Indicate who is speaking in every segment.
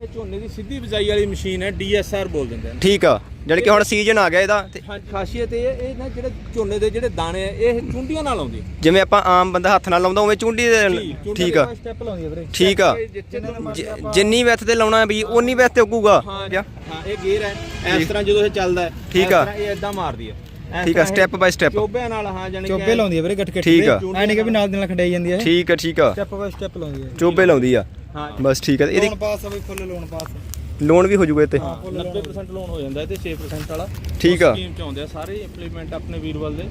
Speaker 1: ਇਹ ਝੋਨੇ ਦੀ ਸਿੱਧੀ ਬਿਜਾਈ ਵਾਲੀ ਮਸ਼ੀਨ ਹੈ ਡੀਐਸਆਰ ਬੋਲ ਦਿੰਦੇ ਨੇ
Speaker 2: ਠੀਕ ਆ ਜਾਣੀ ਕਿ ਹੁਣ ਸੀਜ਼ਨ ਆ ਗਿਆ ਇਹਦਾ ਤੇ
Speaker 1: ਖਾਸੀਅਤ ਇਹ ਹੈ, ਇਹ ਨਾ ਜਿਹੜੇ ਝੋਨੇ ਦੇ ਜਿਹੜੇ ਦਾਣੇ ਆ ਇਹ ਚੁੰਡੀਆਂ ਨਾਲ ਆਉਂਦੇ
Speaker 2: ਜਿਵੇਂ ਆਪਾਂ ਆਮ ਬੰਦਾ ਹੱਥ ਨਾਲ ਲਾਉਂਦਾ ਉਵੇਂ ਚੁੰਡੀ ਦੇ ਠੀਕ ਆ।
Speaker 1: ਸਟੈਪ ਲਾਉਂਦੀ ਹੈ ਵੀਰੇ।
Speaker 2: ਠੀਕ ਆ।
Speaker 1: ਜਿੱਥੇ ਤੁਹਾਨੂੰ
Speaker 2: ਜ- ਜਿੰਨੀ ਵਿੱਥ ਤੇ ਲਾਉਣਾ ਵੀ ਉਨੀ ਵਿੱਥ ਤੇ ਉੱਗੂਗਾ।
Speaker 1: ਹਾਂ ਹਾਂ ਇਹ ਗੇਅਰ ਹੈ। ਇਸ ਤਰ੍ਹਾਂ ਜਦੋਂ ਇਹ ਚੱਲਦਾ ਹੈ
Speaker 2: ਠੀਕ
Speaker 1: ਇਸ
Speaker 2: ਆ।
Speaker 1: ਤਰ੍ਹਾਂ ਇਹ ਇਦਾਂ ਮਾਰਦੀ ਹੈ।
Speaker 2: ਠੀਕ ਆ ਸਟੈਪ ਬਾਈ ਸਟੈਪ
Speaker 1: ਚੋਬਿਆਂ ਨਾਲ ਹਾਂ ਜਾਨੀ
Speaker 3: ਚੋਬੇ ਲਾਉਂਦੀ ਹੈ ਵੀਰੇ ਗੱਟ ਗੱਟ
Speaker 2: ਠੀਕ ਆ।
Speaker 3: ਐ ਨਹੀਂ ਕਿ ਵੀ ਨਾਲ ਦੇ ਨਾਲ ਖੰਡਾਈ ਜਾਂਦੀ ਹੈ।
Speaker 2: ਠੀਕ ਆ ਠੀਕ ਆ।
Speaker 3: ਸਟੈਪ ਬਾਈ ਸਟੈਪ ਲਾਉਂਦੀ ਹੈ।
Speaker 2: ਚੋਬੇ ਲਾਉਂਦੀ ਆ।
Speaker 1: ਹਾਂ।
Speaker 2: ਬਸ ਠੀਕ ਆ ਇਹਦੀ
Speaker 3: ਲੋਨ ਪਾਸ ਆ ਬਈ ਫੁੱਲ ਲੋਨ ਪਾਸ
Speaker 2: ਲੋਨ ਵੀ ਹੋ ਜੂਗਾ ਇੱਥੇ?
Speaker 1: 90% ਲੋਨ ਹੋ ਜਾਂਦਾ ਇਹ ਤੇ 6% ਵਾਲਾ।
Speaker 2: ਠੀਕ ਆ।
Speaker 1: ਸਕੀਮ ਚ ਆਉਂਦੇ ਆ ਸਾਰੇ ਇੰਪਲੀਮੈਂਟ ਆਪਣੇ ਵੀਰਵਲ ਦੇ।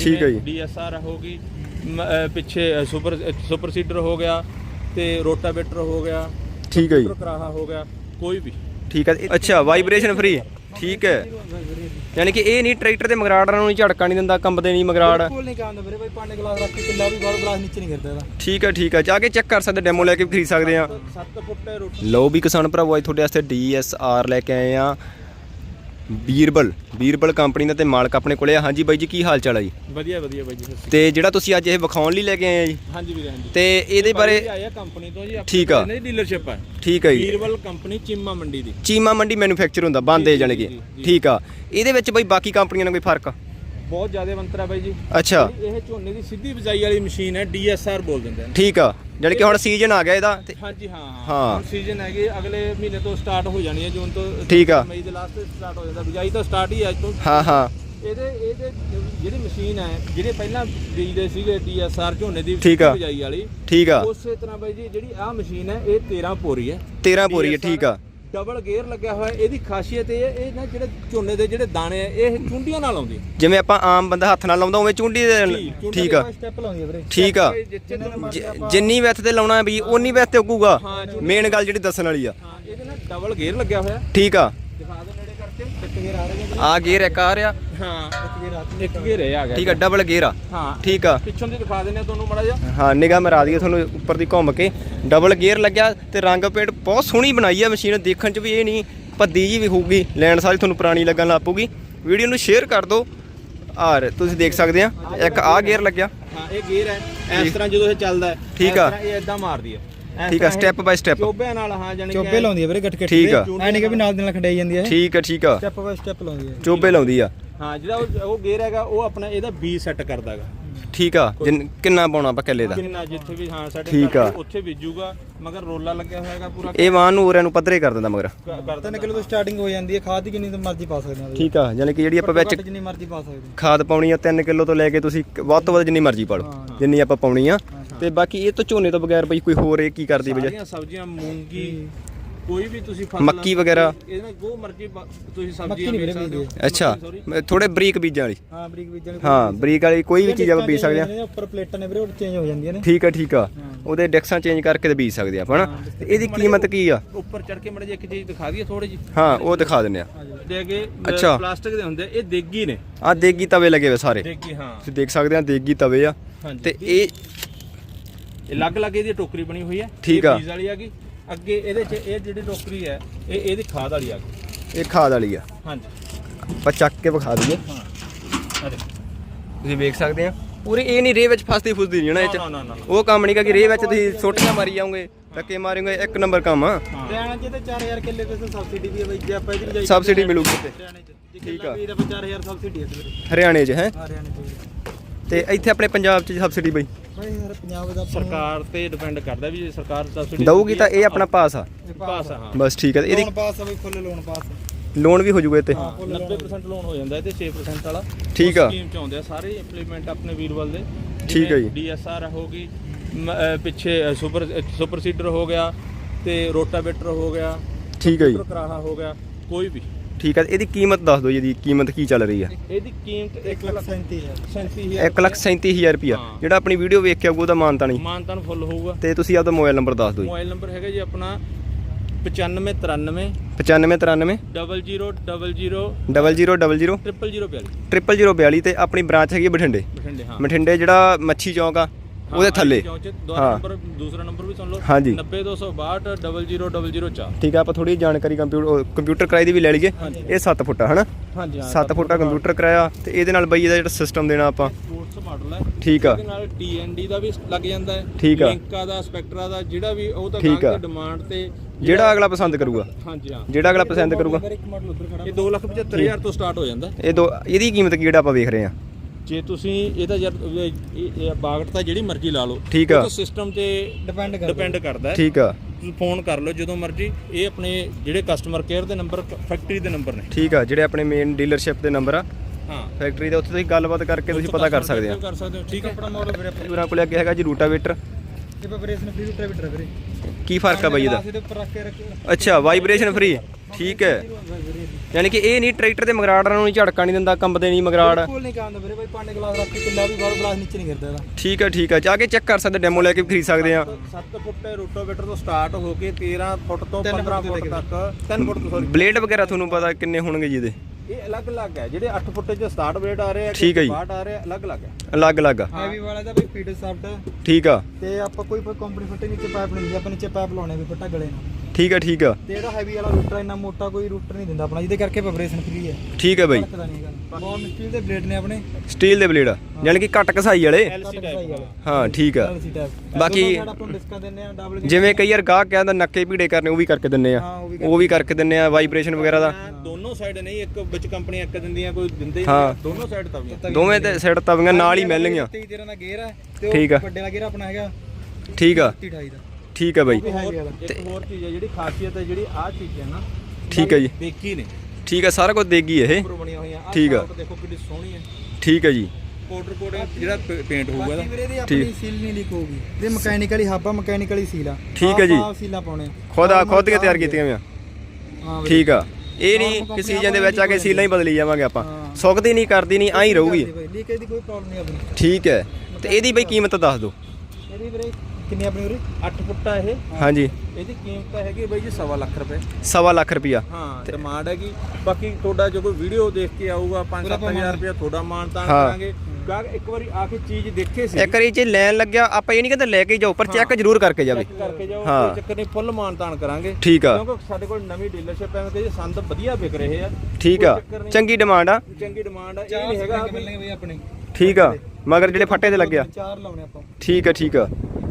Speaker 2: ਠੀਕ ਆ ਜੀ।
Speaker 1: ਡੀਐਸਆਰ ਹੋ ਗਈ ਮ- ਅਹ ਪਿੱਛੇ ਸੁਪਰ ਸੁਪਰ ਸੀਡਰ ਹੋ ਗਿਆ ਤੇ ਰੋਟਾਵੇਟਰ ਹੋ ਗਿਆ
Speaker 2: ਠੀਕ ਆ ਜੀ।
Speaker 1: ਕਰਾਹਾ ਹੋ ਗਿਆ ਕੋਈ ਵੀ।
Speaker 2: ਠੀਕ ਆ। ਅੱਛਾ ਵਾਈਬ੍ਰੇਸ਼ਨ ਫ੍ਰੀ ਠੀਕ ਹੈ। ਯਾਨੀ ਕਿ ਇਹ ਨਹੀਂ ਟਰੈਕਟਰ ਦੇ ਮਗਰਾੜਾਂ ਨੂੰ ਝੜਕਾ ਨਹੀਂ ਦਿੰਦਾ ਕੰਬਦੇ ਨਹੀਂ ਮਗਰਾੜ।
Speaker 3: ਬਿਲਕੁਲ ਨਹੀਂ ਕੰਮ ਵੀਰੇ ਬਈ ਪਾਣੀ ਗਲਾਸ ਰੱਖ ਕੇ ਕਿੱਲਾ ਵੀ ਬਾਹਰ ਗਲਾਸ ਨੀਚੇ ਨਹੀਂ ਕਰਦਾ ਇਹਦਾ।
Speaker 2: ਠੀਕ ਹੈ ਠੀਕ ਹੈ। ਜਾ ਕੇ ਚੈੱਕ ਕਰ ਸਕਦੇ ਡੈਮੋ ਲੈ ਕੇ ਖਰੀਦ ਸਕਦੇ ਆ
Speaker 1: 7 ਫੁੱਟ ਰੋਟ
Speaker 2: ਲਓ ਵੀ ਕਿਸਾਨ ਭਰਾਵੋ ਅੱਜ ਤੁਹਾਡੇ ਵਾਸਤੇ ਡੀਐਸਆਰ ਲੈ ਕੇ ਆਏ ਆ ਬੀਰਬਲ ਬੀਰਬਲ ਕੰਪਨੀ ਦਾ ਤੇ ਮਾਲਕ ਆਪਣੇ ਕੋਲੇ ਆ। ਹਾਂਜੀ ਬਾਈ ਜੀ ਕੀ ਹਾਲ ਚਾਲ ਆ ਜੀ?
Speaker 1: ਵਧੀਆ ਵਧੀਆ ਬਾਈ ਜੀ ਸਤਿ ਸ਼੍ਰੀ
Speaker 2: ਤੇ ਜਿਹੜਾ ਤੁਸੀਂ ਅੱਜ ਇਹ ਵਿਖਾਉਣ ਲਈ ਲੈ ਕੇ ਆਏ ਆ ਜੀ?
Speaker 1: ਅਕਾਲ। ਹਾਂਜੀ ਵੀਰੇ ਹਾਂਜੀ।
Speaker 2: ਤੇ ਇਹਦੇ ਬਾਰੇ
Speaker 1: ਆਇਆ ਕੰਪਨੀ ਤੋਂ ਜੀ
Speaker 2: ਠੀਕ ਆ।
Speaker 1: ਇਹਨਾਂ ਦੀ ਡੀਲਰਸ਼ਿਪ ਹੈ
Speaker 2: ਠੀਕ ਹੈ ਜੀ।
Speaker 1: ਵੀਰਵਲ ਕੰਪਨੀ ਚੀਮਾ ਮੰਡੀ ਦੀ।
Speaker 2: ਚੀਮਾ ਮੰਡੀ ਮੈਨੂਫੈਕਚਰ ਹੁੰਦਾ ਬੰਦੇ ਜਾਣੀ
Speaker 1: ਜੀ,
Speaker 2: ਕਿ।
Speaker 1: ਜੀ, ਜੀ।
Speaker 2: ਠੀਕ ਆ। ਇਹਦੇ ਵਿੱਚ ਬਾਈ ਬਾਕੀ ਕੰਪਨੀਆਂ ਨਾਲ ਕੋਈ ਫ਼ਰਕ ਆ?
Speaker 1: ਬਹੁਤ ਜ਼ਿਆਦਾ ਬੰਤਰ ਹੈ ਬਾਈ ਜੀ।
Speaker 2: ਅੱਛਾ।
Speaker 1: ਇਹ ਝੋਨੇ ਦੀ ਸਿੱਧੀ ਬਿਜਾਈ ਵਾਲੀ ਮਸ਼ੀਨ ਹੈ ਡੀਐਸਆਰ ਬੋਲ ਦਿੰਦੇ ਨੇ
Speaker 2: ਠੀਕ ਆ ਜਾਣੀ ਕਿ ਹੁਣ ਸੀਜ਼ਨ ਆ ਗਿਆ ਇਹਦਾ ਤੇ
Speaker 1: ਹਾਂਜੀ ਹਾਂ।
Speaker 2: ਹਾਂ।
Speaker 1: ਸੀਜ਼ਨ ਹੈਗੇ ਅਗਲੇ ਮਹੀਨੇ ਤੋਂ ਸਟਾਰਟ ਹੋ ਜਾਣੀ ਹੈ ਜੂਨ ਤੋਂ
Speaker 2: ਠੀਕ ਆ।
Speaker 1: ਮਈ ਦੇ ਲਾਸਟ ਤੇ ਸਟਾਰਟ ਹੋ ਜਾਂਦਾ। ਬਿਜਾਈ ਤਾਂ ਸਟਾਰਟ ਹੀ ਹੈ ਅੱਜ ਤੋਂ।
Speaker 2: ਹਾਂ ਹਾਂ।
Speaker 1: ਇਹਦੇ ਇਹਦੇ ਜਿਹੜੀ ਮਸ਼ੀਨ ਹੈ ਜਿਹੜੇ ਪਹਿਲਾਂ ਬੀਜਦੇ ਸੀਗੇ ਡੀਐਸਆਰ ਝੋਨੇ ਦੀ
Speaker 2: ਠੀਕ ਆ।
Speaker 1: ਬਿਜਾਈ ਵਾਲੀ
Speaker 2: ਠੀਕ ਆ।
Speaker 1: ਉਸੇ ਤਰ੍ਹਾਂ ਬਾਈ ਜੀ ਜਿਹੜੀ ਆਹ ਮਸ਼ੀਨ ਹੈ ਇਹ 13 ਪੋਰੀ ਹੈ।
Speaker 2: 13 ਪੋਰੀ ਹੈ ਠੀਕ ਆ।
Speaker 1: ਡਬਲ ਗੇਅਰ ਲੱਗਿਆ ਹੋਇਆ। ਇਹਦੀ ਖਾਸੀਅਤ ਇਹ ਹੈ ਇਹ ਨਾ ਜਿਹੜੇ ਝੋਨੇ ਦੇ ਜਿਹੜੇ ਦਾਣੇ ਆ ਇਹ ਚੁੰਡੀਆਂ ਨਾਲ ਆਉਂਦੇ
Speaker 2: ਜਿਵੇਂ ਆਪਾਂ ਆਮ ਬੰਦਾ ਹੱਥ ਨਾਲ ਲਾਉਂਦਾ ਉਵੇਂ ਚੁੰਡੀ ਦੇ ਠੀਕ ਆ।
Speaker 3: ਸਟੈਪ ਲਾਉਂਦੀ ਹੈ ਵੀਰੇ।
Speaker 2: ਠੀਕ ਆ।
Speaker 1: ਜਿੱਥੇ ਤੁਹਾਨੂੰ
Speaker 2: ਜ- ਜਿੰਨੀ ਵਿੱਥ ਤੇ ਲਾਉਣਾ ਵੀ ਉਨੀ ਵਿੱਥ ਤੇ ਉੱਗੂਗਾ। ਮੇਨ ਗੱਲ ਜਿਹੜੀ ਦੱਸਣ ਵਾਲੀ ਆ।
Speaker 1: ਹਾਂ ਇਹਦੇ ਨਾਲ ਡਬਲ ਗੇਅਰ ਲੱਗਿਆ ਹੋਇਆ।
Speaker 2: ਠੀਕ ਆ
Speaker 1: ਦਿਖਾ ਦੇ ਨੇੜੇ ਕਰਕੇ
Speaker 3: ਇੱਕ ਗੇਰ ਆ
Speaker 2: ਆ ਗੇਅਰ ਇੱਕ ਆ ਰਿਹਾ
Speaker 1: ਹਾਂ।
Speaker 3: ਇੱਕ ਆ
Speaker 1: ਗੇਅਰ ਇਹ ਆ ਗਿਆ
Speaker 2: ਠੀਕ ਆ ਡਬਲ ਗੇਅਰ ਆ।
Speaker 1: ਹਾਂ
Speaker 2: ਠੀਕ ਆ।
Speaker 1: ਪਿੱਛੋਂ ਦੀ ਦਿਖਾ ਦਿੰਦੇ ਆ ਤੁਹਾਨੂੰ ਮੜਾ ਜਾ
Speaker 2: ਹਾਂ ਨਿਗਾਹ ਮਰਾ ਦਈਏ ਤੁਹਾਨੂੰ ਉੱਪਰ ਦੀ ਘੁੰਮ ਕੇ। ਡਬਲ ਗੇਅਰ ਲੱਗਿਆ ਤੇ ਰੰਗ ਪੇਂਟ ਬਹੁਤ ਸੋਹਣੀ ਬਣਾਈ ਆ ਮਸ਼ੀਨ। ਦੇਖਣ 'ਚ ਵੀ ਇਹ ਨਹੀਂ ਭੱਦੀ ਜੀ ਵੀ ਹੋਊਗੀ। ਲੈਣ ਸਾਰੀ ਤੁਹਾਨੂੰ ਪੁਰਾਣੀ ਲੱਗਣ ਲੱਗ ਪਊਗੀ। ਵੀਡੀਓ ਨੂੰ ਸ਼ੇਅਰ ਕਰ ਦਿਓ। ਆਰ ਤੁਸੀਂ ਦੇਖ ਸਕਦੇ ਆ। ਇੱਕ ਆ ਗੇਅਰ ਲੱਗਿਆ।
Speaker 1: ਹਾਂ ਇਹ ਗੇਅਰ ਹੈ। ਇਸ ਤਰ੍ਹਾਂ ਜਦੋਂ ਇਹ ਚੱਲਦਾ ਹੈ
Speaker 2: ਠੀਕ
Speaker 1: ਇਸ
Speaker 2: ਆ।
Speaker 1: ਤਰ੍ਹਾਂ ਇਹ ਇਦਾਂ ਮਾਰਦੀ ਹੈ। ਇਸ
Speaker 2: ਠੀਕ ਆ ਸਟੈਪ ਬਾਈ ਸਟੈਪ
Speaker 1: ਚੋਬਿਆਂ ਨਾਲ ਹਾਂ ਜਾਨੀ
Speaker 3: ਚੋਬੇ ਲਾਉਂਦੀ ਹੈ ਵੀਰੇ ਗੱਟ ਗੱਟ
Speaker 2: ਠੀਕ ਆ।
Speaker 3: ਐ ਨਹੀਂ ਕਿ ਵੀ ਨਾਲ ਦੇ ਨਾਲ ਖੰਡਾਈ ਜਾਂਦੀ ਹੈ
Speaker 2: ਠੀਕ ਆ ਠੀਕ ਆ।
Speaker 3: ਸਟੈਪ ਬਾਈ ਸਟੈਪ ਲਾਉਂਦੀ ਹੈ
Speaker 2: ਚੋਬੇ ਲਾਉਂਦੀ ਆ।
Speaker 1: ਹਾਂ ਜਿਹੜਾ ਉਹ- ਉਹ ਗੇਅਰ ਹੈਗਾ ਉਹ ਆਪਣਾ ਇਹਦਾ ਬੀ ਸੈੱਟ ਕਰਦਾਗਾ।
Speaker 2: ਠੀਕ ਆ ਜਿੰਨ- ਕਿੰਨਾ ਪਾਉਣਾ ਆਪਾਂ ਕਿੱਲੇ ਦਾ?
Speaker 1: ਕਿੰਨਾ ਜਿੱਥੇ ਵੀ ਹਾਂ ਸਾਡੇ
Speaker 2: ਠੀਕ ਆ।
Speaker 1: ਉੱਥੇ ਬੀਜੂਗਾ ਮਗਰ ਰੋਲਾ ਲੱਗਿਆ ਹੋਇਆ ਹੈਗਾ ਪੂਰਾ।
Speaker 2: ਇਹ ਵਾਹਨ ਨੂੰ ਉਰਿਆਂ ਨੂੰ ਪੱਧਰੇ ਕਰ ਦਿੰਦਾ ਮਗਰ।
Speaker 1: ਕ- ਕਰ
Speaker 3: ਤਿੰਨ ਕਿਲੋ ਤੋਂ ਸਟਾਰਟਿੰਗ ਹੋ ਜਾਂਦੀ ਹੈ ਖਾਦ ਦੀ ਕਿੰਨੀ ਤੋਂ ਮਰਜ਼ੀ ਪਾ ਸਕਦੇ ਹਾਂ
Speaker 2: ਠੀਕ ਆ ਯਾਨੀ ਕਿ ਜਿਹੜੀ ਆਪਾਂ ਵਿੱਚ
Speaker 3: ਜਿੰਨੀ ਮਰਜ਼ੀ ਪਾ ਸਕਦੇ
Speaker 2: ਖਾਦ ਪਾਉਣੀ ਆ 3 ਕਿਲੋ ਤੋਂ ਲੈ ਕੇ ਤੁਸੀਂ ਵੱਧ ਤੋਂ ਵੱਧ ਜਿੰਨੀ ਮਰਜ਼ੀ ਪਾ ਲਓ ਜਿੰਨੀ ਆਪਾਂ ਪਾਉਣੀ ਆ ਤੇ ਬਾਕੀ ਇਹ ਤੋਂ ਝੋਨੇ ਤੋਂ ਬਗੈਰ ਬਈ ਕੋਈ ਹੋਰ ਇਹ ਕੀ ਕਰਦੀ ਬਜਾ
Speaker 1: ਸਾਰੀਆਂ ਸਬਜ਼ੀਆਂ ਮੂੰਗੀ ਕੋਈ ਵੀ ਤੁਸੀਂ ਫਸਲ
Speaker 2: ਮੱਕੀ ਵਗੈਰਾ?
Speaker 1: ਇਹਦੇ ਨਾਲ ਜੋ ਮਰਜ਼ੀ ਬ- ਤੁਸੀਂ ਸਬਜ਼ੀਆਂ
Speaker 3: ਨਹੀਂ ਵੀਰੇ
Speaker 1: ਸਕਦੇ ਹੋ।
Speaker 2: ਅੱਛਾ। ਥੋੜੇ ਬਰੀਕ ਬੀਜਾਂ ਵਾਲੀ।
Speaker 3: ਹਾਂ ਬਰੀਕ ਬੀਜਾਂ ਦੀ
Speaker 2: ਹਾਂ ਬਰੀਕ ਵਾਲੀ ਕੋਈ ਵੀ ਚੀਜ਼ ਆਪਾਂ ਬੀਜ ਸਕਦੇ ਆ।
Speaker 3: ਉੱਪਰ ਪਲੇਟਾਂ ਨੇ ਵੀਰੇ ਉਹ ਚੇਂਜ ਹੋ ਜਾਂਦੀਆਂ ਨੇ।
Speaker 2: ਠੀਕ ਆ ਠੀਕ ਆ। ਉਹਦੇ ਡੈਕਸਾਂ ਚੇਂਜ ਕਰਕੇ ਤੇ ਬੀਜ ਸਕਦੇ ਆਪਾਂ ਹਨਾ? ਤੇ ਇਹਦੀ ਕੀਮਤ ਕੀ ਆ?
Speaker 1: ਉੱਪਰ ਚੜ ਕੇ ਮੜੇ ਇੱਕ ਚੀਜ਼ ਦਿਖਾ ਦਈਏ ਥੋੜੀ ਜੀ
Speaker 2: ਹਾਂ ਉਹ ਦਿਖਾ ਦਿੰਨੇ ਆ।
Speaker 1: ਦੇ
Speaker 2: ਅੱਛਾ।
Speaker 1: ਪਲਾਸਟਿਕ ਦੇ ਹੁੰਦੇ ਇਹ ਦੇਗੀ ਨੇ।
Speaker 2: ਆ ਦੇਗੀ ਤਵੇ ਲੱਗੇ ਹੋਏ ਸਾਰੇ।
Speaker 1: ਦੇਗੀ ਹਾਂ।
Speaker 2: ਤੁਸੀਂ ਦੇਖ ਸਕਦੇ ਆ ਦੇਗੀ ਤਵੇ ਆ।
Speaker 1: ਹਾਂਜੀ।
Speaker 2: ਤੇ ਇਹ
Speaker 1: ਇਹ ਲੱਗ ਲੱਗ ਇਹਦੀ ਟੋਕਰੀ ਬਣੀ ਹੋਈ ਹੈ।
Speaker 2: ਠੀਕ
Speaker 1: ਇਹ
Speaker 2: ਆ।
Speaker 1: ਬੀਜ ਵਾਲੀ ਆ ਗਈ ਅੱਗੇ ਇਹਦੇ 'ਚ ਇਹ ਜਿਹੜੀ ਟੋਕਰੀ ਹੈ ਇਹ ਇਹਦੀ ਖਾਦ ਵਾਲੀ ਆ ਗਈ
Speaker 2: ਇਹ ਖਾਦ ਵਾਲੀ ਆ।
Speaker 1: ਹਾਂਜੀ।
Speaker 2: ਆਪਾਂ ਚੱਕ ਕੇ ਵਿਖਾ ਦਈਏ।
Speaker 1: ਹਾਂ। ਆ ਦੇਖੋ।
Speaker 2: ਤੁਸੀਂ ਵੇਖ ਸਕਦੇ ਆ। ਪੂਰੀ ਇਹ ਨਹੀਂ ਰੇ ਵਿੱਚ ਫਸਦੀ ਫੁਸਦੀ ਨਹੀਂ ਨਾ ਇਹ
Speaker 1: ਨਾ, ਨਾ, ਨਾ,
Speaker 2: ਚ
Speaker 1: ਨਾ।
Speaker 2: ਉਹ ਕੰਮ ਨਹੀਂ ਕਿ ਰੇ ਵਿੱਚ ਤੁਸੀਂ ਸੋਟੀਆਂ ਮਾਰੀ ਜਾਓਗੇ ਧੱਕੇ ਮਾਰੋਗੇ ਇੱਕ ਨੰਬਰ ਕੰਮ ਆ।
Speaker 3: ਹਰਿਆਣਾ 'ਚ ਤੇ 4000 ਕਿੱਲੇ ਤੇ ਸਬਸਿਡੀ ਵੀ ਹੈ ਬਈ ਜੇ ਆਪਾਂ ਇਹਦੀ ਬਿਜਾਈ
Speaker 2: ਸਬਸਿਡੀ ਮਿਲੂਗੀ ਤੇ
Speaker 3: ਹਰਿਆਣੇ 'ਚ। ਜੇ
Speaker 2: ਠੀਕ
Speaker 3: ਕਿੱਲਾ
Speaker 2: ਆ।
Speaker 3: ਵੀ ਤਾਂ 4000 ਸਬਸਿਡੀ ਹੈ ਵੀਰੇ
Speaker 2: ਹਰਿਆਣੇ 'ਚ ਹੈ?
Speaker 3: ਹਰਿਆਣੇ 'ਚ।
Speaker 2: ਤੇ ਇੱਥੇ ਆਪਣੇ ਪੰਜਾਬ 'ਚ ਸਬਸਿਡੀ ਬਈ।
Speaker 3: ਬਈ ਯਾਰ ਪੰਜਾਬ ਦਾ
Speaker 1: ਸਰਕਾਰ ਤੇ ਡਿਪੈਂਡ ਕਰਦਾ ਵੀ ਜੇ ਸਰਕਾਰ ਸਬਸਿਡੀ
Speaker 2: ਦਊਗੀ ਤਾਂ ਇਹ ਆਪਣਾ ਪਾਸ ਆ।
Speaker 1: ਪਾਸ ਆ ਹਾਂ।
Speaker 2: ਬਸ ਠੀਕ ਹੈ ਇਹਦੀ
Speaker 3: ਲੋਨ ਪਾਸ ਆ ਬਈ ਫੁੱਲ ਲੋਨ ਪਾਸ
Speaker 2: ਲੋਨ ਵੀ ਹੋ ਜੂਗਾ ਇੱਥੇ।
Speaker 1: 90% ਲੋਨ ਹੋ ਜਾਂਦਾ ਇਹ ਤੇ 6% ਵਾਲਾ।
Speaker 2: ਠੀਕ ਆ।
Speaker 1: ਸਕੀਮ ਚ ਆਉਂਦੇ ਆ ਸਾਰੇ ਇੰਪਲੀਮੈਂਟ ਆਪਣੇ ਵੀਰਵਲ ਦੇ।
Speaker 2: ਠੀਕ ਆ ਜੀ।
Speaker 1: ਡੀਐਸਆਰ ਹੋ ਗਈ ਮ- ਅਹ ਪਿੱਛੇ ਸੁਪਰ ਅਹ ਸੁਪਰ ਸੀਡਰ ਹੋ ਗਿਆ ਤੇ ਰੋਟਾਵੇਟਰ ਹੋ ਗਿਆ
Speaker 2: ਠੀਕ ਹੈ ਜੀ।
Speaker 1: ਕੰਪਿਊਟਰ ਕਰਾਹਾ ਹੋ ਗਿਆ ਕੋਈ ਵੀ।
Speaker 2: ਠੀਕ ਹੈ ਇਹਦੀ ਕੀਮਤ ਦੱਸ ਦਿਓ ਜੀ ਇਹਦੀ ਕੀਮਤ ਕੀ ਚੱਲ ਰਹੀ ਆ?
Speaker 1: ਇਹਦੀ ਕੀਮਤ
Speaker 3: 1 ਲੱਖ 37000
Speaker 1: 37000
Speaker 2: 1 ਲੱਖ 37000 ਰੁਪਿਆ। ਜਿਹੜਾ ਆਪਣੀ ਵੀਡੀਓ ਵੇਖ ਕੇ ਆਊਗਾ ਉਹਦਾ ਮਾਨਤਾ ਨਹੀਂ।
Speaker 1: ਮਾਨਤਾਨ ਫੁੱਲ ਹੋਊਗਾ।
Speaker 2: ਤੇ ਤੁਸੀਂ ਆਪਦਾ ਮੋਬਾਈਲ ਨੰਬਰ ਦੱਸ ਦਿਓ ਜੀ।
Speaker 1: ਮੋਬਾਈਲ ਨੰਬਰ ਹੈਗਾ ਜੀ ਆਪਣਾ 9593
Speaker 2: 9593
Speaker 1: 0000
Speaker 2: 0000
Speaker 1: 0042
Speaker 2: 0042 ਤੇ ਆਪਣੀ ਬ੍ਰਾਂਚ ਹੈਗੀ ਬਠਿੰਡੇ।
Speaker 1: ਬਠਿੰਡੇ ਹਾਂ।
Speaker 2: ਬਠਿੰਡੇ ਜਿਹੜਾ ਮੱਛੀ ਚੌਂਕ ਆ ਉਹਦੇ ਥੱਲੇ। ਹਾਂ।
Speaker 1: ਨੰਬਰ ਦੂਸਰਾ ਨੰਬਰ ਵੀ ਸੁਣ ਲਓ।
Speaker 2: ਹਾਂਜੀ।
Speaker 1: 90262 00004
Speaker 2: ਠੀਕ ਆ ਆਪਾਂ ਥੋੜੀ ਜਾਣਕਾਰੀ ਕੰਪਿਊਟਰ ਕੰਪਿਊਟਰ ਕਿਰਾਏ ਦੀ ਵੀ ਲੈ ਲਈਏ। ਇਹ 7 ਫੁੱਟ ਹਨਾ?
Speaker 1: ਹਾਂਜੀ
Speaker 2: 7 ਫੁੱਟ ਕੰਪਿਊਟਰ ਕਿਰਾਇਆ ਤੇ ਇਹਦੇ ਨਾਲ ਬਈ ਇਹਦਾ ਜਿਹੜਾ ਸਿਸਟਮ ਦੇਣਾ ਆਪਾਂ।
Speaker 1: ਸਪੋਰਟਸ ਮਾਡਲ ਹੈ
Speaker 2: ਠੀਕ ਆ।
Speaker 1: ਇਹਦੇ ਨਾਲ ਡੀਐਨਡੀ ਦਾ ਵੀ ਲੱਗ ਜਾਂਦਾ ਹੈ।
Speaker 2: ਠੀਕ ਆ।
Speaker 1: ਲਿੰਕਾ ਦਾ ਸਪੈਕਟਰਾ ਦਾ ਜਿਹੜਾ ਵੀ ਉਹ ਤਾਂ
Speaker 2: ਠੀਕ
Speaker 1: ਗਾਹਕ
Speaker 2: ਆ।
Speaker 1: ਦੀ ਡਿਮਾਂਡ ਤੇ
Speaker 2: ਜਿਹੜਾ ਅਗਲਾ ਪਸੰਦ ਕਰੂਗਾ।
Speaker 1: ਹਾਂਜੀ ਹਾਂ।
Speaker 2: ਜਿਹੜਾ ਅਗਲਾ ਪਸੰਦ ਕਰੂਗਾ।
Speaker 1: ਇਹ 275000 ਤੋਂ ਸਟਾਰਟ ਹੋ ਜਾਂਦਾ।
Speaker 2: ਇਹ ਦੋ ਇਹਦੀ ਕੀਮਤ ਕੀ ਜਿਹੜਾ ਆਪਾਂ ਵੇਖ ਰਹੇ ਹਾਂ?
Speaker 1: ਜੇ ਤੁਸੀਂ ਇਹਦਾ ਯਾਰ ਇਹ- ਇਹ ਬਾਗਟ ਤਾਂ ਜਿਹੜੀ ਮਰਜ਼ੀ ਲਾ ਲਓ।
Speaker 2: ਠੀਕ ਆ।
Speaker 1: ਸਿਸਟਮ ਤੇ
Speaker 3: ਡਿਪੈਂਡ ਕਰਦਾ।
Speaker 1: ਡਿਪੈਂਡ ਕਰਦਾ ਹੈ।
Speaker 2: ਠੀਕ ਆ।
Speaker 1: ਤੁਸੀਂ ਫੋਨ ਕਰ ਲਓ ਜਦੋਂ ਮਰਜ਼ੀ। ਇਹ ਆਪਣੇ ਜਿਹੜੇ ਕਸਟਮਰ ਕੇਅਰ ਦੇ ਨੰਬਰ ਫੈਕਟਰੀ ਦੇ ਨੰਬਰ ਨੇ।
Speaker 2: ਠੀਕ ਆ ਜਿਹੜੇ ਆਪਣੇ ਮੇਨ ਡੀਲਰਸ਼ਿਪ ਦੇ ਨੰਬਰ ਆ।
Speaker 1: ਹਾਂ।
Speaker 2: ਫੈਕਟਰੀ ਦੇ ਉੱਥੇ ਤੁਸੀਂ ਗੱਲਬਾਤ ਕਰਕੇ ਤੁਸੀਂ ਪਤਾ ਕਰ ਸਕਦੇ ਆ।
Speaker 1: ਕਰ ਸਕਦੇ ਹੋ। ਠੀਕ ਹੈ
Speaker 3: ਆਪਣਾ ਮਾਡਲ ਵੀਰੇ
Speaker 2: ਉਹਨਾਂ ਕੋਲੇ ਅੱਗੇ ਹੈਗਾ ਜੀ ਰੂਟਾਵੇਟਰ।
Speaker 3: ਇਹ ਵਾਈਬ੍ਰੇਸ਼ਨ ਫ੍ਰੀ ਟ੍ਰੈਵਿਟਰ ਵੀਰੇ।
Speaker 2: ਕੀ ਫ਼ਰਕ ਆ ਬਾਈ ਇਹਦਾ?
Speaker 3: ਇਹਦੇ ਉੱਪਰ ਰੱਖ ਕੇ ਰੱਖ
Speaker 2: ਅੱਛਾ ਵਾਈਬ੍ਰੇਸ਼ਨ ਫ੍ਰੀ ਠੀਕ ਹੈ। ਯਾਨੀ ਕਿ ਇਹ ਨਹੀਂ ਟਰੈਕਟਰ ਦੇ ਮਗਰਾੜਾਂ ਨੂੰ ਨਹੀਂ ਝਟਕਾ ਨਹੀਂ ਦਿੰਦਾ ਕੰਬਦੇ ਨਹੀਂ ਮਗਰਾੜ।
Speaker 3: ਬਿਲਕੁਲ ਨਹੀਂ ਕਾਂਦਾ ਵੀਰੇ ਬਾਈ ਪਾਣੀ ਗਲਾਸ ਰੱਖ ਕੇ ਕਿੱਲਾ ਵੀ ਬਾਹਰ ਗਲਾਸ ਨੀਚੇ ਨਹੀਂ ਗਿਰਦਾ ਇਹਦਾ।
Speaker 2: ਠੀਕ ਹੈ ਠੀਕ ਹੈ। ਜਾ ਕੇ ਚੈੱਕ ਕਰ ਸਕਦੇ ਡੈਮੋ ਲੈ ਕੇ ਵੀ ਖਰੀਦ ਸਕਦੇ ਆ।
Speaker 1: 7 ਫੁੱਟ ਰੋਟੋਵੇਟਰ ਤੋਂ ਸਟਾਰਟ ਹੋ ਕੇ 13 ਫੁੱਟ ਤੋਂ
Speaker 3: ਤਿੰਨ
Speaker 1: 15
Speaker 3: ਫੁੱਟ
Speaker 1: ਤੱਕ। 3 ਫੁੱਟ ਸੌਰੀ
Speaker 2: ਬਲੇਡ ਵਗੈਰਾ ਤੁਹਾਨੂੰ ਪਤਾ ਕਿੰਨੇ ਹੋਣਗੇ ਜੀ ਇਹਦੇ?
Speaker 1: ਇਹ ਅਲੱਗ-ਅਲੱਗ ਹੈ। ਜਿਹੜੇ 8 ਫੁੱਟ 'ਚ ਸਟਾਰਟ ਬਲੇਡ ਆ ਰਹੇ ਆ
Speaker 2: ਠੀਕ ਹੈ ਜੀ।
Speaker 1: 62 ਆ ਰਹੇ ਆ ਅਲੱਗ-ਅਲੱਗ ਹੈ।
Speaker 2: ਅਲੱਗ-ਅਲੱਗ ਆ।
Speaker 3: ਹੈਵੀ ਵਾਲਾ ਦਾ ਵੀ ਫੀਡ ਸਾਫਟ
Speaker 2: ਠੀਕ ਆ।
Speaker 3: ਤੇ ਆਪਾਂ ਕੋਈ ਕੰਪਨੀ ਫੱਟੇ ਨੀਚੇ ਪਾਈਪ ਨਹੀਂ ਆਪਾਂ ਨੀਚੇ ਪਾਈਪ ਲਾਉਣੇ ਵੀ ਫੱਟਾ ਗਲੇ ਨਾਲ
Speaker 2: ਠੀਕ ਆ ਠੀਕ ਆ।
Speaker 3: ਤੇ ਇਹਦਾ ਹੈਵੀ ਵਾਲਾ ਰੂਟਰ ਇੰਨਾ ਮੋਟਾ ਕੋਈ ਰੂਟਰ ਨਹੀਂ ਦਿੰਦਾ ਆਪਣਾ ਜਿਹਦੇ ਕਰਕੇ ਵਾਈਬ੍ਰੇਸ਼ਨ ਫ੍ਰੀ ਹੈ।
Speaker 2: ਠੀਕ ਹੈ ਬਾਈ।
Speaker 3: ਪਤਾ ਨਹੀਂ ਹੈਗਾ। ਬੌਨ ਸਟੀਲ ਦੇ ਬਲੇਡ ਨੇ ਆਪਣੇ।
Speaker 2: ਸਟੀਲ ਦੇ ਬਲੇਡ ਯਾਨੀ ਕਿ ਘੱਟ ਕਸਾਈ ਵਾਲੇ।
Speaker 1: ਐਲਸੀ ਟਾਈਪ
Speaker 2: ਹਾਂ ਠੀਕ ਆ। ਬਾਕੀ-
Speaker 3: ਆਪਾਂ ਨੂੰ ਡਿਸਕਾਂ ਦਿੰਨੇ ਆ ਡਬਲ
Speaker 2: ਜਿਵੇਂ ਕਈ ਵਾਰ ਗਾਹਕ ਕਹਿੰਦਾ ਨੱਕੇ ਭੀੜੇ ਕਰਨੇ ਉਹ ਵੀ ਕਰਕੇ ਦਿੰਨੇ ਆ।
Speaker 3: ਉਹ ਵੀ
Speaker 2: ਕਰਕੇ ਦਿੰਨੇ ਆ ਵਾਈਬ੍ਰੇਸ਼ਨ ਵਗੈਰਾ ਦਾ।
Speaker 1: ਦੋਨੋਂ ਸਾਈਡ ਨਹੀਂ ਇੱਕ ਵਿੱਚ ਕੰਪਨੀ ਇੱਕ ਦਿੰਦੀਆਂ ਕੋਈ ਦਿੰਦੇ ਹੀ ਦੋਨੋਂ ਸਾਈਡ ਤਵੀਆਂ
Speaker 2: ਦੋਵੇਂ ਤੇ ਸਿਰ ਤਵੀਆਂ ਨਾਲ ਹੀ ਮਿਲਣਗੀਆਂ।
Speaker 3: 23 13 ਦਾ ਗੇਅਰ ਹੈ ਤੇ
Speaker 2: ਠੀਕ ਆ।
Speaker 3: ਉਹ ਵੱਡੇ ਵਾਲਾ ਗੇਅਰ ਆਪਣਾ ਹੈਗਾ
Speaker 2: ਠੀਕ ਆ।
Speaker 3: 30 28 ਦਾ।
Speaker 2: ਠੀਕ ਆ ਬਾਈ।
Speaker 1: ਇੱਕ ਹੋਰ ਇੱਕ ਹੋਰ ਚੀਜ਼ ਹੈ ਜਿਹੜੀ ਖਾਸੀਅਤ ਹੈ ਜਿਹੜੀ ਆਹ ਚੀਜ਼ ਹੈ ਨਾ
Speaker 2: ਠੀਕ ਹੈ ਜੀ।
Speaker 1: ਬੇਕੀ ਨੇ।
Speaker 2: ਠੀਕ ਆ ਸਾਰਾ ਕੁਝ ਦੇਗੀ ਇਹ।
Speaker 1: ਉੱਪਰ ਬਣੀਆਂ ਹੋਈਆਂ। ਆਹ
Speaker 2: ਠੀਕ ਆ।
Speaker 1: ਦੇਖੋ ਕਿੰਨੀ ਸੋਹਣੀ ਹੈ।
Speaker 2: ਠੀਕ ਹੈ ਜੀ।
Speaker 1: ਕੋਡਰ ਕੋਡਿੰਗ ਜਿਹੜਾ ਪੇਂਟ ਹੋਊਗਾ
Speaker 3: ਬਾਕੀ
Speaker 1: ਇਹਦਾ
Speaker 3: ਵੀਰੇ ਆਪਣੀ ਸੀਲ ਨਹੀਂ ਲੀਕ ਹੋਊਗੀ। ਇਹ ਮਕੈਨੀਕਲੀ ਹੱਬ ਮਕੈਨੀਕਲੀ ਸੀਲ ਆ।
Speaker 2: ਠੀਕ ਹੈ ਜੀ।
Speaker 3: ਆਹ ਸੀਲਾਂ ਪਾਉਣੇ।
Speaker 2: ਖੁਦ ਆ ਖੁਦ ਕੇ ਤਿਆਰ ਕੀਤੀਆਂ ਹੋਈਆਂ।
Speaker 3: ਹਾਂ ਵੀਰੇ।
Speaker 2: ਠੀਕ ਆ। ਇਹ ਨਹੀਂ ਕਿ ਸੀਜ਼ਨ ਦੇ ਵਿੱਚ ਆ ਕੇ ਸੀਲਾਂ ਹੀ ਬਦਲੀ ਜਾਵਾਂਗੇ ਆਪਾਂ।
Speaker 3: ਹਾਂ।
Speaker 2: ਸੁੱਕਦੀ ਨਹੀਂ ਕਰਦੀ ਨਹੀਂ ਆਈ ਰਹੂਗੀ।
Speaker 3: ਲੀਕੇਜ ਦੀ ਕੋਈ ਪ੍ਰੋਬਲਮ ਨਹੀਂ ਆਪਣੀ।
Speaker 2: ਠੀਕ ਹੈ। ਤੇ ਇਹਦੀ ਬਈ ਕੀਮਤ ਦੱਸ ਦਿਓ।
Speaker 3: ਇਹਦੀ ਵੀਰੇ ਕਿੰਨੀ ਆਪਣੀ ਵੀਰੇ
Speaker 1: 8 ਫੁੱਟ ਆ ਇਹ?
Speaker 2: ਹਾਂਜੀ।
Speaker 1: ਇਹਦੀ ਕੀਮਤ ਹੈਗੀ ਬਾਈ ਜੀ 1.5 ਲੱਖ ਰੁਪਏ।
Speaker 2: ਸਵਾ ਲੱਖ ਰੁਪਿਆ
Speaker 1: ਹਾਂ ਡਿਮਾਂਡ ਹੈਗੀ। ਬਾਕੀ ਤੁਹਾਡਾ ਜੋ ਕੋਈ ਵੀਡੀਓ ਦੇਖ ਕੇ ਆਊਗਾ 5-7000 ਰੁਪਏ ਤੁਹਾਡਾ ਮਾਨਤਾਨ
Speaker 2: ਹਾਂ।
Speaker 1: ਕਰਾਂਗੇ। ਗਾਹਕ ਇੱਕ ਵਾਰੀ ਆ ਕੇ ਚੀਜ਼ ਦੇਖੇ ਸੀ।
Speaker 2: ਇੱਕ ਵਾਰੀ ਜੇ ਲੈਣ ਲੱਗਿਆ ਆਪਾਂ ਇਹ ਨਹੀਂ ਕਹਿੰਦੇ ਲੈ ਕੇ ਜਾਓ ਪਰ ਚੈੱਕ ਜ਼ਰੂਰ ਕਰਕੇ ਜਾਵੇ।
Speaker 1: ਚੈੱਕ ਕਰਕੇ ਜਾਓ
Speaker 2: ਹਾਂ।
Speaker 1: ਕੋਈ ਚੱਕਰ ਨਹੀਂ ਫੁੱਲ ਮਾਨਤਾਨ ਕਰਾਂਗੇ।
Speaker 2: ਠੀਕ ਆ।
Speaker 1: ਕਿਉਂਕਿ ਸਾਡੇ ਕੋਲ ਨਵੀਂ ਡੀਲਰਸ਼ਿਪ ਹੈ ਤੇ ਸੰਦ ਵਧੀਆ ਵਿਕ ਰਹੇ ਆ।
Speaker 2: ਠੀਕ ਆ।
Speaker 1: ਕੋਈ ਚੱਕਰ ਨਹੀਂ।
Speaker 2: ਚੰਗੀ ਡਿਮਾਂਡ ਆ।
Speaker 1: ਚੰਗੀ ਡਿਮਾਂਡ ਆ। ਇਹ ਨਹੀਂ ਹੈਗਾ ਵੀ
Speaker 3: ਮਿਲਣਗੇ ਬਈ ਆਪਣੇ।
Speaker 2: ਠੀਕ ਆ। ਮਗਰ ਜਿਹੜੇ ਫੱਟੇ ਤੇ ਲੱਗਿਆ।
Speaker 3: ਚਾਰ ਲਾਉਣੇ ਆਪਾਂ।
Speaker 2: ਠੀਕ ਆ ਠੀਕ ਆ।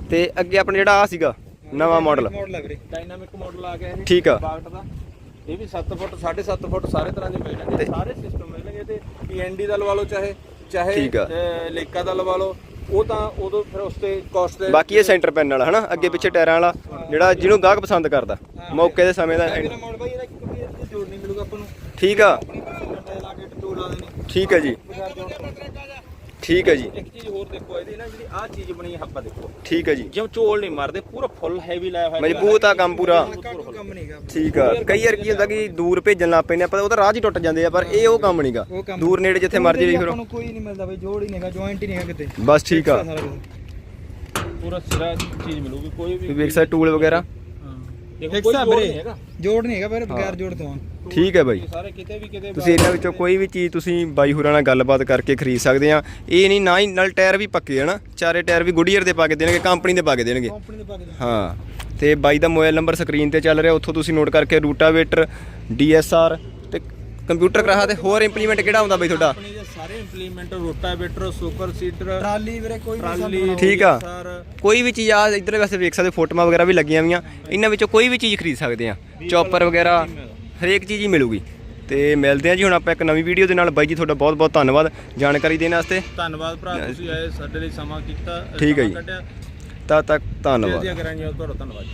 Speaker 2: ਤੇ ਅੱਗੇ ਆਪਣਾ ਜਿਹੜਾ ਆ ਸੀਗਾ ਨਵਾਂ ਮਾਡਲ
Speaker 3: ਮਾਡਲ ਹੈ ਵੀਰੇ।
Speaker 1: ਡਾਇਨਾਮਿਕ ਮਾਡਲ ਆ ਗਿਆ ਇਹ
Speaker 2: ਠੀਕ ਆ।
Speaker 1: ਬਾਗਟ ਦਾ। ਇਹ ਵੀ 7 ਫੁੱਟ 7.5 ਫੁੱਟ ਸਾਰੇ ਤਰ੍ਹਾਂ ਦੇ ਮਿਲਣਗੇ ਸਾਰੇ ਸਿਸਟਮ ਮਿਲਣਗੇ ਤੇ ਪੀਐਨਡੀ ਦਾ ਲਵਾ ਲਓ ਚਾਹੇ ਚਾਹੇ
Speaker 2: ਆ।
Speaker 1: ਲੇਕਾ ਦਾ ਲਵਾ ਲਓ। ਉਹ ਤਾਂ ਉਦੋਂ ਫਿਰ ਉਸ ਤੇ ਕਾਸਟ ਦੇ
Speaker 2: ਬਾਕੀ ਇਹ ਸੈਂਟਰ ਪੈਨ ਵਾਲਾ ਹਨਾ? ਅੱਗੇ ਪਿੱਛੇ ਟਾਇਰਾਂ ਵਾਲਾ ਜਿਹੜਾ ਜਿਹਨੂੰ ਗਾਹਕ ਪਸੰਦ ਕਰਦਾ ਮੌਕੇ ਦੇ ਸਮੇਂ ਦਾ
Speaker 3: ਮੇਰਾ ਮਾਡਲ ਬਾਈ ਇਹਦਾ ਇੱਕ ਵੀ ਇਹਦੇ ਜੋੜ ਨਹੀਂ ਮਿਲੂਗਾ ਆਪਾਂ ਨੂੰ।
Speaker 2: ਠੀਕ ਆ। ਠੀਕ ਹੈ ਜੀ। ਠੀਕ ਹੈ ਜੀ।
Speaker 1: ਇੱਕ ਚੀਜ਼ ਹੋਰ ਦੇਖੋ ਇਹਦੀ ਨਾ ਜਿਹੜੀ ਆਹ ਚੀਜ਼ ਬਣੀ ਹੈ ਹੱਬਾ ਦੇਖੋ।
Speaker 2: ਠੀਕ ਹੈ ਜੀ।
Speaker 1: ਜਿਵੇਂ ਚੋਲ ਨਹੀਂ ਮਾਰਦੇ ਪੂਰਾ ਫੁੱਲ ਹੈਵੀ ਲਾਇਆ ਹੋਇਆ
Speaker 2: ਮਜ਼ਬੂਤ ਆ ਕੰਮ ਪੂਰਾ।
Speaker 3: ਕੰਮ ਨਹੀਂਗਾ
Speaker 2: ਠੀਕ ਆ। ਕਈ ਵਾਰ ਕੀ ਹੁੰਦਾ ਕਿ ਦੂਰ ਭੇਜਣ ਲੱਗ ਪੈਂਦੇ ਆਪਾਂ ਉਹ ਤਾਂ ਰਾਹ ਹੀ ਟੁੱਟ ਜਾਂਦੇ ਆ ਪਰ ਇਹ ਉਹ ਕੰਮ ਨਹੀਂਗਾ ਦੂਰ ਨੇੜੇ ਜਿੱਥੇ ਮਰਜ਼ੀ ਲਈ ਫਿਰੋ।
Speaker 3: ਕੋਈ ਨਹੀਂ ਮਿਲਦਾ ਬਈ ਜੋੜ ਹੀ ਨਹੀਂਗਾ ਜੁਆਇੰਟ ਹੀ ਨਹੀਂਗਾ ਕਿਤੇ।
Speaker 2: ਬਸ ਠੀਕ ਆ।
Speaker 1: ਪੂਰਾ ਸਿਰਾ ਚੀਜ਼ ਮਿਲੂਗੀ ਕੋਈ ਵੀ
Speaker 2: ਵੇਖ ਸਕਦੇ ਟੂਲ ਵਗੈਰਾ?
Speaker 1: ਦੇਖੋ ਕੋਈ ਜੋੜ ਨਹੀਂ ਹੈਗਾ।
Speaker 3: ਜੋੜ ਨਹੀਂ ਹੈਗਾ ਵੀਰੇ ਬਗੈਰ ਜੋੜ ਤੋਂ ਆ।
Speaker 2: ਠੀਕ ਹੈ ਬਾਈ।
Speaker 1: ਸਾਰੇ ਕਿਤੇ ਵੀ ਕਿਤੇ
Speaker 2: ਤੁਸੀਂ ਇਹਨਾਂ ਵਿੱਚੋਂ ਕੋਈ ਵੀ ਚੀਜ਼ ਤੁਸੀਂ ਬਾਈ ਹੋਰਾਂ ਨਾਲ ਗੱਲਬਾਤ ਕਰਕੇ ਖਰੀਦ ਸਕਦੇ ਆ। ਇਹ ਨਹੀਂ ਨਾ ਹੀ ਨਾਲ ਟਾਇਰ ਵੀ ਪੱਕੇ ਹਨਾ ਚਾਰੇ ਟਾਇਰ ਵੀ ਗੁੱਡੀਅਰ ਦੇ ਪਾ ਕੇ ਦੇਣਗੇ ਕੰਪਨੀ ਦੇ ਪਾ ਕੇ ਦੇਣਗੇ।
Speaker 3: ਕੰਪਨੀ ਦੇ ਪਾ ਕੇ
Speaker 2: ਹਾਂ। ਤੇ ਬਾਈ ਦਾ ਮੋਬਾਈਲ ਨੰਬਰ ਸਕਰੀਨ ਤੇ ਚੱਲ ਰਿਹਾ ਉੱਥੋਂ ਤੁਸੀਂ ਨੋਟ ਕਰਕੇ ਰੂਟਾਵੇਟਰ ਡੀਐਸਆਰ ਤੇ ਕੰਪਿਊਟਰ ਕਰਾਹਾ ਤੇ ਹੋਰ ਇੰਪਲੀਮੈਂਟ ਕਿਹੜਾ ਹੁੰਦਾ ਬਾਈ ਤੁਹਾਡਾ?
Speaker 1: ਦੇ ਸਾਰੇ implement rotavator super seeder
Speaker 3: trolley ਵੀਰੇ ਕੋਈ ਵੀ
Speaker 1: ਟਰਾਲੀ
Speaker 2: ਠੀਕ ਆ। ਕੋਈ ਵੀ ਚੀਜ਼ ਆ ਇਧਰ ਵੈਸੇ ਵੇਖ ਸਕਦੇ ਫੋਟੋਆਂ ਵਗੈਰਾ ਵੀ ਲੱਗੀਆਂ ਹੋਈਆਂ। ਇਹਨਾਂ ਵਿੱਚੋਂ ਕੋਈ ਵੀ ਚੀਜ਼ ਖਰੀਦ ਸਕਦੇ ਆ। ਚੌਪਰ ਵਗੈਰਾ ਹਰੇਕ ਚੀਜ਼ ਹੀ ਮਿਲੂਗੀ। ਤੇ ਮਿਲਦੇ ਆ ਜੀ ਹੁਣ ਆਪਾਂ ਇੱਕ ਨਵੀਂ ਵੀਡੀਓ ਦੇ ਨਾਲ। ਬਾਈ ਜੀ ਤੁਹਾਡਾ ਬਹੁਤ ਬਹੁਤ ਧੰਨਵਾਦ ਜਾਣਕਾਰੀ ਦੇਣ ਵਾਸਤੇ।
Speaker 1: ਧੰਨਵਾਦ ਭਰਾ ਤੁਸੀਂ ਆਏ ਸਾਡੇ ਲਈ ਸਮਾਂ ਕੀਤਾ
Speaker 2: ਠੀਕ ਹੈ ਜੀ। ਤਦ ਤੱਕ ਧੰਨਵਾਦ।
Speaker 1: ਜਲਦੀ ਕਰਾਂਗੇ ਤੁਹਾਡਾ ਧੰਨਵਾਦ